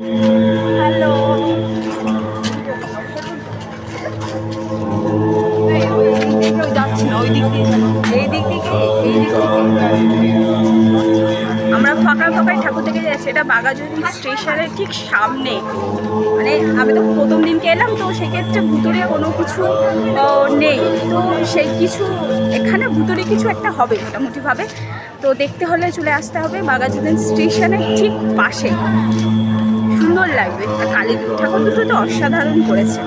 আমরা ফাঁকা ফাঁকায় ঠাকুর থেকে যাচ্ছি। এটা বাগাজুরি স্টেশনের ঠিক সামনে। মানে আমি তো প্রথম দিনকে এলাম, তো সেক্ষেত্রে ভুতুরে কোনো কিছু নেই। তো সেই কিছু, এখানে ভুতুরে কিছু একটা হবে মোটামুটিভাবে। তো দেখতে হলে চলে আসতে হবে বাগাজুদ্দিন স্টেশনের ঠিক পাশে। সুন্দর লাগবে। আর কালী ঠাকুর দুটো তো অসাধারণ করেছে।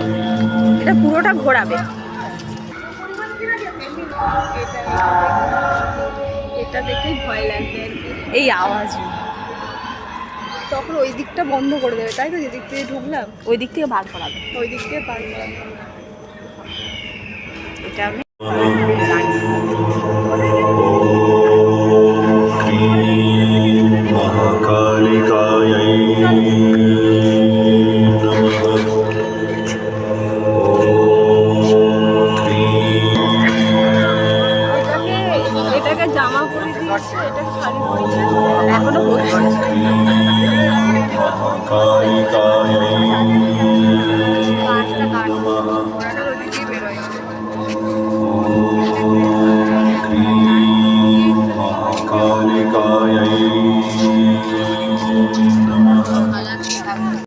এটা পুরোটা ঘোরাবে। এটা দেখেই ভয় লাগবে এই আওয়াজ। তখন ওই দিকটা বন্ধ করে দেবে তাই তো? যেদিক থেকে ঢুকলাম। ওই দিক থেকে বার করাবে। ওই দিক থেকে বার করাবে। এটা আমি একটা জামা পরে দিয়েছে এটা শাড়ি পরেছে এখনও পরছে। কালিকায়